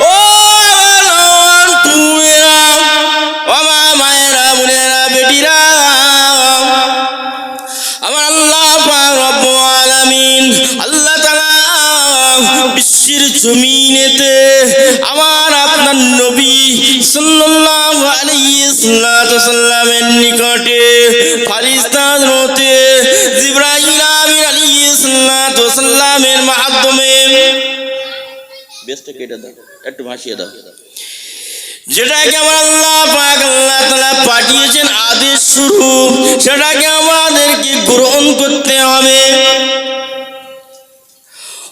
ও আমার আল্লাহ রব্বুল আলামিন আল্লাহ তাআলা বিশ্বের জমিনেতে আমার আপনার নবী সাল্লাল্লাহু আলাইহি সাল্লামের নিকটে ফারিস্তাদ সাল্লামের মাধ্যমে বেস্ট কেটে দাও একটু ভাসিয়ে দাও যেটাকে আমার আল্লাহ পাক আল্লাহ তাআলা পাঠিয়েছেন আদেশ স্বরূপ সেটাকে আমাদেরকে গ্রহণ করতে হবে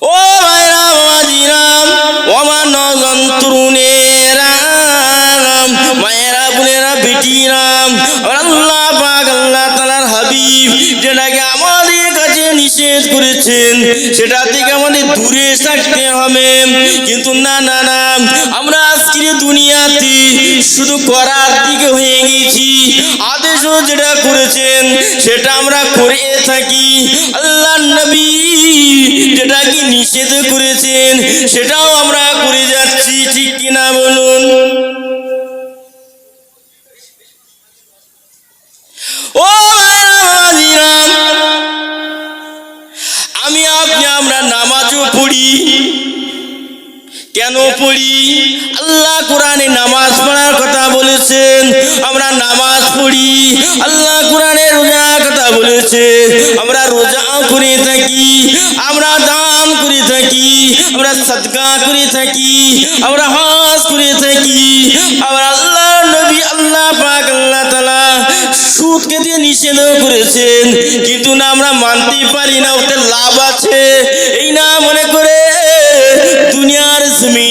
ও ভাইরা বাবাজিরাম ও মানজন তরুণেরা মায়েরা বোনেরা বেটিরাম আমার আল্লাহ পাক আল্লাহ তাআলার হাবিব যেটাকে আমাদের করেছেন, সেটা থেকে আমাদের দূরে থাকতে হবে। কিন্তু না না না, আমরা আজকের দুনিয়াতে শুধু করার দিকে হয়ে গেছি আদেশও যেটা করেছেন, সেটা আমরা করে থাকি। আল্লাহ নবী যেটা কি নিষেধ করেছেন, সেটাও আমরা করে যাচ্ছি, ঠিক কিনা? পড়ি। আল্লাহ কোরআনে নামাজ পড়ার কথা বলেছেন, আমরা নামাজ পড়ি। আল্লাহ কোরআনে রোজার কথা বলেছে আমরা রোজাও করে থাকি, আমরা দান করে থাকি, আমরা সদকা করে থাকি, আমরা হাস করে থাকি। আমরা আল্লাহ নবী, আল্লাহ পাক, আল্লাহ তাআলা সুদকে দিয়ে নিষেধ করেছেন, কিন্তু না আমরা মানতে পারি না, ওতে লাভ আছে। এই না মনে করে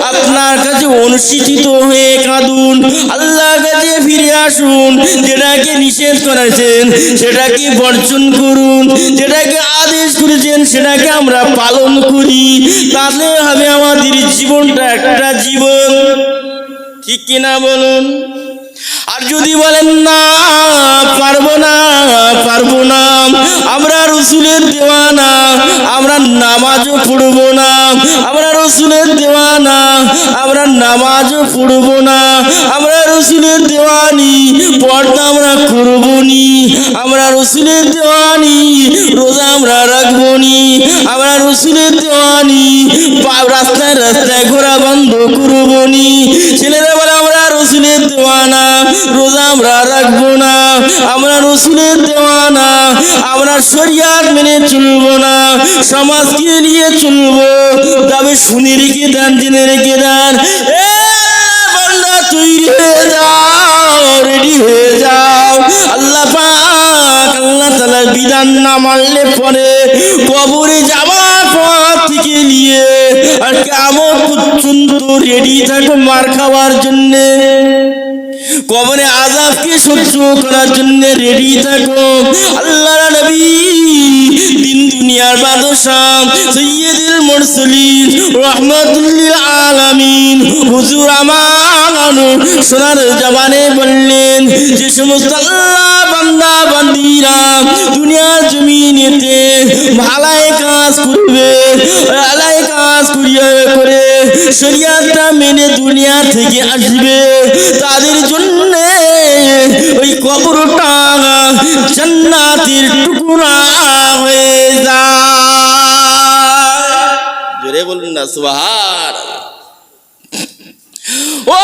আপনার কাছে অনুষ্ঠিত হয়ে কাঁদুন। আল্লাহ কাছে ফিরে আসুন। যেটাকে নিষেধ করেছেন, সেটাকে বর্জন করুন। যেটাকে আদেশ করেছেন, সেটাকে আমরা পালন করি। তাহলে হবে আমাদের জীবনটা একটা জীবন। ঠিক কিনা বলুন? আর যদি বলেন না, পারব না পারব না। আমরা রসুলের দেওয়ানা, আমরা নামাজও পড়ব না। আমরা রসুলের দেওয়ানা, আমরা নামাজও পড়ব না। আমরা রসুলের দেওয়ানি, পর্দা আমরা করব নি। আমরা রসুলের দেওয়ানি, রোজা আমরা রাখব নি। আমরা রসুলের দেওয়ানি রাস্তায় রাস্তায় ঘোরা বন্ধ করব নি। ছেলেরা বলে, আমরা রসুলের দেওয়ানা রোজা আমরা রাখব না, আমরা রসুলের দেওয়ানা, আমরা শরিয়াত মেনে চলবো না, সমাজকে নিয়ে চলবো। তবে শুনে রেখে দেন, জেনে রেখে দেন যাও রেডি হয়ে যাও। আল্লাহ পাক, আল্লাহ তাআলার বিধান না পরে কবরে যাওয়ার পর থেকে নিয়ে আর কেমন পর্যন্ত রেডি থাকো মার খাওয়ার জন্যে। কবরে আজাবকে সহ্য করার জন্য রেডি থাকো। আল্লাহ নবী দিন দুনিয়ার বাদশাহ সৈয়দুল মুরসালিন, রহমাতুল্লিল আলামিন। হুজুর আমার সোনার জবানে বললেন, যে সমস্ত আল্লাহ বান্দা দুনিয়ার জমিনেতে ভালাই কাজ করবে ভালাই কাজ করিয়া করে শরিয়াতটা মেনে দুনিয়া থেকে আসবে, তাদের জন্য ওই কবরটা জান্নাতের টুকরা জোরে বলুন না সুহার ও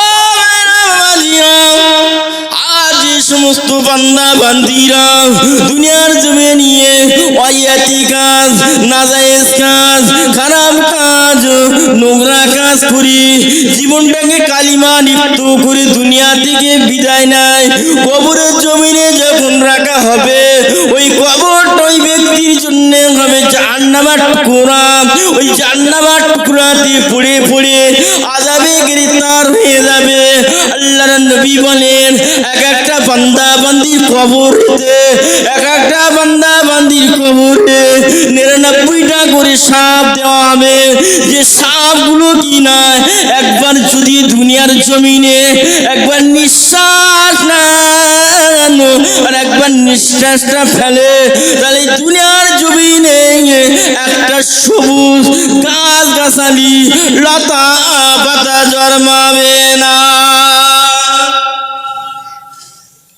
সমস্ত বান্দা বান্দিরা দুনিয়ার জমে নিয়ে অয়াতি কাজ, নাজায়েজ কাজ, খারাপ কাজ, নোংরা কাজ করি। জীবনটাকে কালিমা লিপ্ত করে দুনিয়া থেকে বিদায় নেয়। কবরের জমিনে যখন রাখা হবে, ওই কবরটা ওই ব্যক্তির জন্য হবে জাহান্নামার টুকরা। ওই জাহান্নামার টুকরাতে পড়ে পড়ে আজাবে গ্রেফতার হয়ে যাবে। নবী বলেন, এক একটা বান্দা বান্দির কবরতে, এক একটা বান্দা বান্দির কবরে নিরানব্বইটা করে সাপ দেওয়া হবে। যে সাপগুলো কি না একবার যদি দুনিয়ার জমিনে একবার নিঃশ্বাস না একবার নিঃশ্বাসটা ফেলে, তাহলে দুনিয়ার জমিনে একটা সবুজ গাছ গাছালি লতা পাতা জন্মাবে না।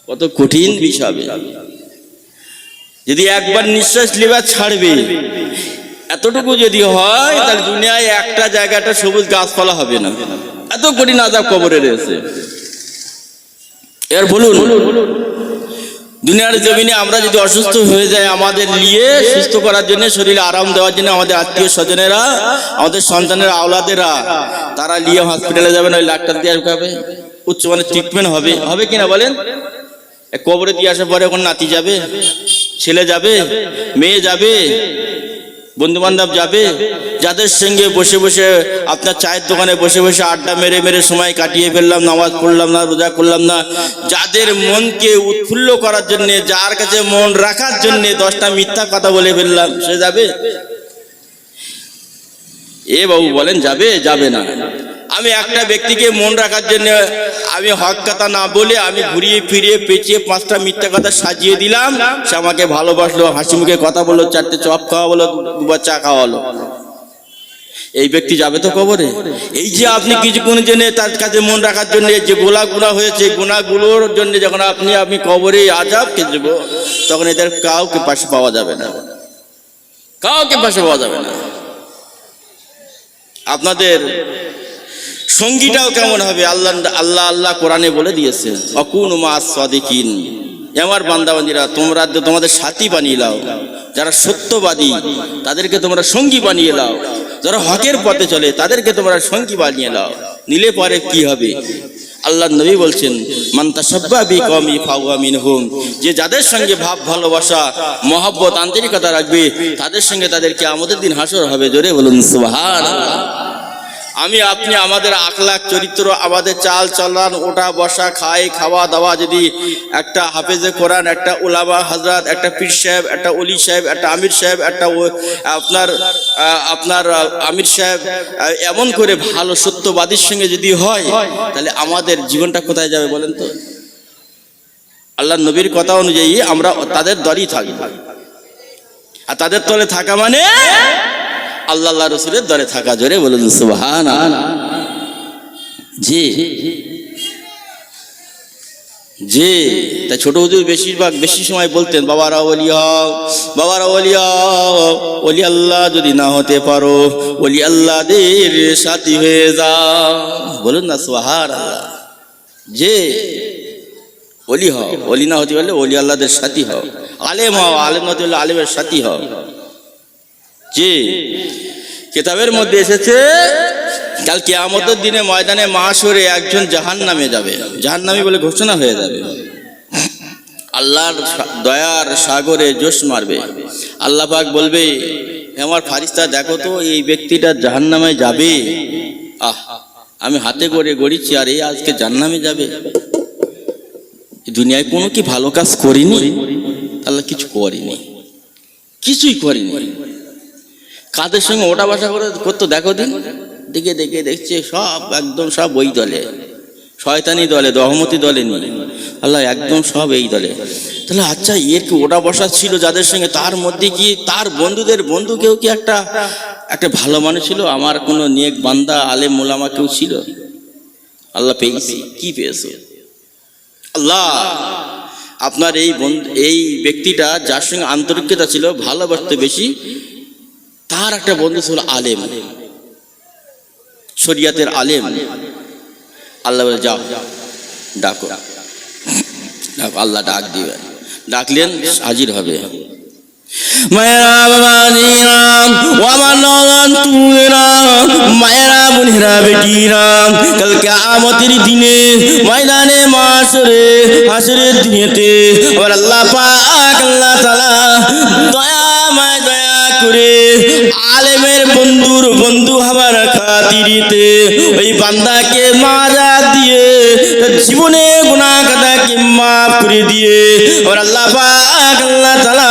কত কঠিন বিষয়। যদি একবার নিঃশ্বাস লেবার ছাড়বে এতটুকু যদি হয় তাহলে দুনিয়ায় একটা জায়গাটা সবুজ গাছপালা হবে না। এত কঠিন আজাব কবরে রয়েছে। এর বলুন দুনিয়ার জমিনে আমরা যদি অসুস্থ হয়ে যাই আমাদের নিয়ে সুস্থ করার জন্য শরীরে আরাম দেওয়ার জন্য আমাদের আত্মীয় স্বজনেরা আমাদের সন্তানের আওলাদেরা তারা নিয়ে হসপিটালে যাবেন ওই টাকা দিয়ে উচ্চমানের ট্রিটমেন্ট হবে। হবে কিনা বলেন? কবরে দিয়ে আসার পরে এখন নাতি যাবে, ছেলে যাবে, মেয়ে যাবে বন্ধু বান্ধব যাবে, যাদের সঙ্গে বসে বসে আপনার চায়ের দোকানে বসে বসে আড্ডা মেরে মেরে সময় কাটিয়ে ফেললাম, নামাজ পড়লাম না, রোজা করলাম না, যাদের মনকে উৎফুল্ল করার জন্য, যার কাছে মন রাখার জন্য দশটা মিথ্যা কথা বলে ফেললাম, সে যাবে? এ বাবু বলেন, যাবে যাবে না। আমি একটা ব্যক্তিকে মন রাখার জন্য আমি হক কথা না বলে আমি ঘুরিয়ে ফিরিয়ে পেঁচিয়ে পাঁচটা মিথ্যা কথা সাজিয়ে দিলাম। সে আমাকে ভালোবাসলো, হাসি মুখে কথা বলল, চারটে চপ খাওয়া বলো দুবার চা খাওয়ালো এই ব্যক্তি যাবে তো কবরে? এই যে আপনি কিছুক্ষণ জন্য তার কাছে মন রাখার জন্য যে গোলা গুণা হয়েছে গুণাগুলোর জন্য যখন আপনি আপনি কবরে আজাব খেজব তখন এদের কাউকে পাশে পাওয়া যাবে না। কাউকে পাশে পাওয়া যাবে না। আপনাদের সঙ্গীটাও কেমন হবে? আল্লাহ আল্লাহ আল্লাহ কোরআনে বলে দিয়েছে, অকুন মা সাদিকিন। আমার বান্দাবান্দিরা, তোমরা তোমাদের সাথী বানিয়ে লাও। যারা সত্যবাদী, তাদেরকে তোমরা সঙ্গী বানিয়ে লাও। যারা হকের পথে চলে, তাদেরকে তোমরা সঙ্গী বানিয়ে লাও। নিলে পরে কি হবে? আল্লাহ নবী বলছেন মান্তা সব্বা বি কমি ফাওয়া মিনহুম। যে যাদের সঙ্গে ভাব, ভালোবাসা, মহব্বত, আন্তরিকতা রাখবে, তাদের সঙ্গে তাদেরকে আমাদের দিন হাসর হবে। জোরে বলুন, সুবহানাল্লাহ। আমি আপনি আমাদের আখলাখ, চরিত্র, আমাদের চাল চলান, ওঠা, বসা, খাই, খাওয়া, দাওয়া যদি একটা হাফেজে কোরআন, একটা ওলামা হজরত একটা পীর সাহেব, একটা অলি সাহেব, একটা আমির সাহেব, একটা আপনার আপনার আমির সাহেব এমন করে ভালো, সত্যবাদীর সঙ্গে যদি হয়, তাহলে আমাদের জীবনটা কোথায় যাবে বলেন তো? আল্লাহ নবীর কথা অনুযায়ী আমরা তাদের দলই থাকি আর তাদের তলে থাকা মানে? আল্লাহ রসুলের দরে থাকা জোরে বলুন জি। জি, তা ছোট হুজুর বেশিরভাগ বেশি সময় বলতেন, বাবারা ওলি হও বাবারা ওলি হও ওলি আল্লাহ যদি না হতে পারো ওলি আল্লাহদের সাথী হয়ে যাও বলুন না আল্লাহ যে ওলি হও, ওলি না হতে পারলে ওলি আল্লাহদের সাথী হও। আলেম হও, আলেম হতে পারলে আলেমের সাথী হও। জি। কিতাবের মধ্যে এসেছে, কাল কেয়ামতের দিনে ময়দানে মাসরে একজন জাহান নামে যাবে। জাহান নামে বলে ঘোষণা হয়ে যাবে। আল্লাহর দয়ার সাগরে জোশ মারবে। আল্লাহ পাক বলবে, "হে আমার ফারিস্তা, দেখো তো, এই ব্যক্তিটা জাহান নামে যাবে। আহ, আমি হাতে করে গড়িছি আর এই আজকে জাহান্নামে যাবে। দুনিয়ায় কোনো কি ভালো কাজ করিনি? আল্লাহ কিছু করিনি। কিছুই করিনি। কাদের সঙ্গে ওটা বাসা করে করতো? দেখো দিন। দেখে দেখে দেখছে সব, একদম সব ওই দলে। শয়তানি দলে দহমতি দলে নিয়ে। আল্লাহ, একদম সব এই দলে। তাহলে আচ্ছা এর কি ওটা বসা ছিল যাদের সঙ্গে? তার মধ্যে কি তার বন্ধুদের বন্ধু কেউ কি একটা একটা ভালো মানুষ ছিল? আমার কোনো নেক বান্দা, আলেম মোলামা কেউ ছিল? আল্লাহ পেয়েছি। কি পেয়েছে? আল্লাহ, আপনার এই বন্ধু, এই ব্যক্তিটা যার সঙ্গে আন্তরিকতা ছিল, ভালোবাসতে বেশি তার একটা বন্ধু ছিল আলেম। শরিয়াতের আলেম। আল্লাহ বলে, যাও, ডাকো। ডাকো, আল্লাহ ডাক দিবেন ডাকলেন, হাজির হবে। দিনে ময়দানে আল্লাহ দয়াময় করে আলেমের বন্ধুর বন্ধু হবার খাতিরিতে ওই বান্দাকে মারা দিয়ে জীবনে গুনাহ কাদাকে মাফ করে দিয়ে আর আল্লাহ আল্লাহ তাআলা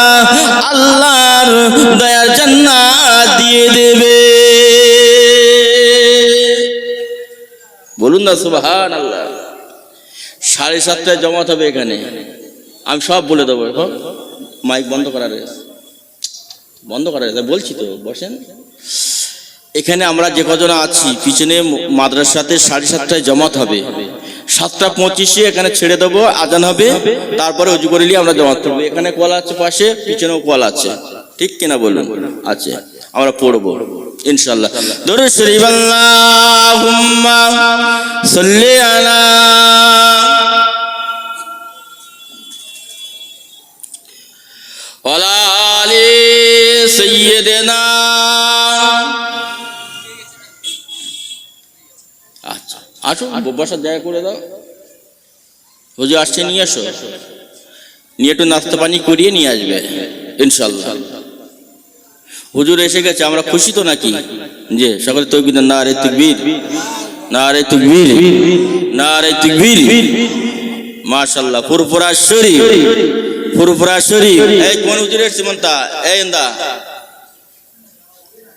আল্লাহর দয়ার জান্নাত দিয়ে দেবে। বলুন না সুবহান আল্লাহ সাড়ে সাতটায় জমাত হবে এখানে। আমি সব বলে দেবো এখন। মাইক বন্ধ করা রয়েছে। বন্ধ করা রয়েছে বলছি তো, বসেন। এখানে আমরা যে কজন আছি, পিছনে মাদ্রাসাতে সাড়ে সাতটায় জমাত হবে। সাতটা পঁচিশে এখানে ছেড়ে দেবো, আজান হবে, তারপরে উজু করে নিয়ে আমরা জমাত করব। এখানে কল আছে পাশে, পিছনেও কল আছে। ঠিক কিনা বলুন? আছে। আমরা পড়ব ইনশাল্লাহ দরুদ শরীফ, আল্লাহুম্মা সাল্লি আলা ওয়ালা আচ্ছা আসো বসার জায়গা করে দাও। হুজুর আসছে, নিয়ে আসো। নিয়ে একটু নাস্তা পানি করিয়ে নিয়ে আসবে ইনশাল্লাহ হুজুর এসে গেছে, আমরা খুশি তো নাকি? যে সকলে তকবির না রে তকবির না রে তকবির না রে তকবির। মাশাল্লাহ ফুরফুরা শরীফ। ফুরফুরা শরীফ এই কোন হুজুর এসছে মন্তা এই এন্দা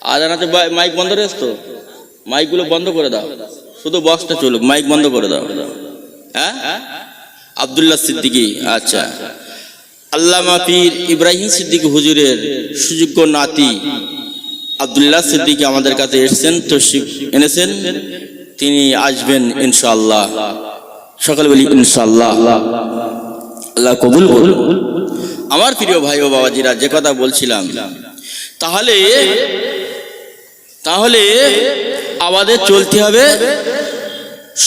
আজানাতে মাইক বন্ধ রেস তো মাইকগুলো বন্ধ করে দাও শুধু বক্সটা চলুক মাইক বন্ধ করে দাও হ্যাঁ আবদুল্লাহ সিদ্দিকী আচ্ছা আল্লামা পীর ইব্রাহিম সিদ্দিক হুজুরের সুযোগ্য নাতি আবদুল্লাহ সিদ্দিকী আমাদের কাছে এসেছেন তো এনেছেন তিনি আসবেন ইনশাআল্লাহ সকালে বলি ইনশাআল্লাহ আল্লাহ কবুল করুন। আমার প্রিয় ভাই ও বাবাজিরা, যে কথা বলছিলাম, তাহলে তাহলে আমাদের চলতে হবে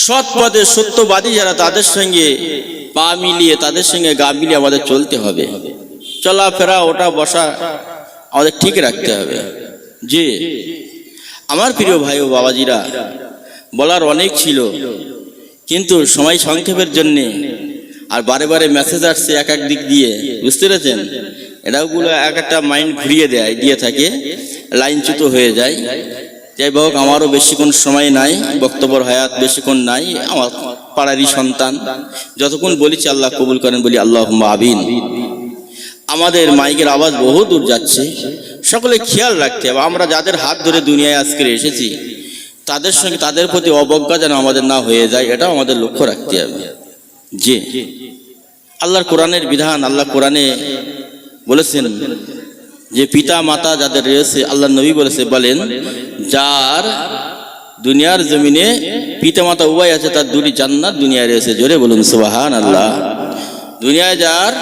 সৎ পথে সত্যবাদী যারা, তাদের সঙ্গে পা মিলিয়ে, তাদের সঙ্গে গা মিলিয়ে আমাদের চলতে হবে। চলাফেরা ওটা বসা আমাদের ঠিক রাখতে হবে। যে আমার প্রিয় ভাই ও বাবাজিরা, বলার অনেক ছিল, কিন্তু সময় সংক্ষেপের জন্যে আর বারে বারে মেসেজ আসছে এক এক দিক দিয়ে। বুঝতে পেরেছেন? এটাগুলো এক একটা মাইন্ড ঘুরিয়ে দেয়, দিয়ে থাকে, লাইনচ্যুত হয়ে যায়। যাই হোক আমারও বেশিক্ষণ সময় নাই, বক্তব্যর হায়াত বেশিক্ষণ নাই, আমার পাড়ারই সন্তান। যতক্ষণ বলেছি আল্লাহ কবুল করেন, বলি আল্লাহ আবিন আমাদের মাইকের আওয়াজ বহু দূর যাচ্ছে। সকলে খেয়াল রাখতে হবে, আমরা যাদের হাত ধরে দুনিয়ায় আজকে এসেছি, তাদের সঙ্গে তাদের প্রতি অবজ্ঞা যেন আমাদের না হয়ে যায়, এটাও আমাদের লক্ষ্য রাখতে হবে। যে আল্লাহর কোরআনের বিধান আল্লাহ কোরআনে বলেছেন যে পিতা, মাতা যাদের রয়েছে, আল্লাহ নবী বলেছে, বলেন, যার দুনিয়ার জমিনে পিতা মাতা উভয় আছে, তার দুটি জান্নাত দুনিয়ায় রয়েছে। জোরে বলুন সুবাহান আল্লাহ দুনিয়ায় যার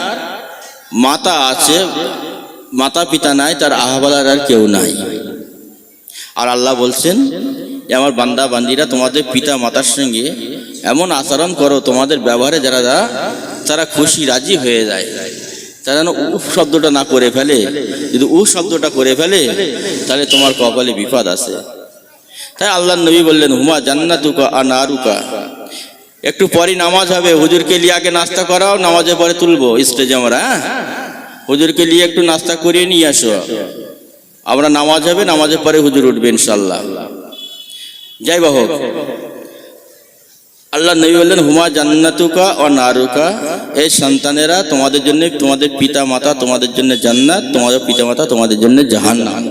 মাতা আছে, মাতা পিতা নাই, তার আহ্বালার আর কেউ নাই। আর আল্লাহ বলছেন আমার বান্দা বান্দিরা তোমাদের পিতা মাতার সঙ্গে এমন আচরণ করো, তোমাদের ব্যবহারে যারা যারা তারা খুশি, রাজি হয়ে যায়। তারা যেন উফ শব্দটা না করে ফেলে। যদি উ শব্দটা করে ফেলে, তাহলে তোমার কপালে বিপদ আছে। তাই আল্লাহ নবী বললেন, হুমা জান্নাতুকা আর নারুকা? একটু পরই নামাজ হবে। হুজুরকে লিয়ে আগে নাস্তা করাও, নামাজের পরে তুলবো স্টেজে আমরা হ্যাঁ? হুজুরকে নিয়ে একটু নাস্তা করিয়ে নিয়ে আসো। আমরা নামাজ হবে, নামাজের পরে হুজুর উঠবে ইনশাল্লাহ যাই বা হোক আল্লাহ নবী বললেন, হুমা জান্নাতুকা ও নারুকা? এই সন্তানেরা, তোমাদের জন্য, তোমাদের পিতা মাতা তোমাদের জন্য জান্নাত, তোমাদের পিতা মাতা তোমাদের জন্য জাহান্নাম।